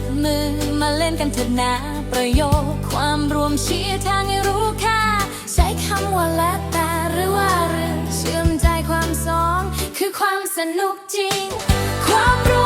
บมือตบมือมาเล่นกันเถิดนะประโยค ความรวมเชียร์ทางให้รู้ค่า ใช้คำว่าและตาหรือว่าเรือเชื่อมใจความสอง คือความสนุกจริง ความรู้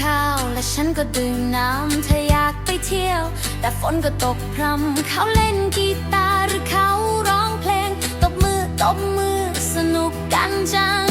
ข้าว และฉันก็ดื่มน้ำเธออยากไปเที่ยว แต่ฝนก็ตกพรำเขาเล่นกีตาร์หรือเขาร้องเพลง ตบมือตบมือสนุกกันจัง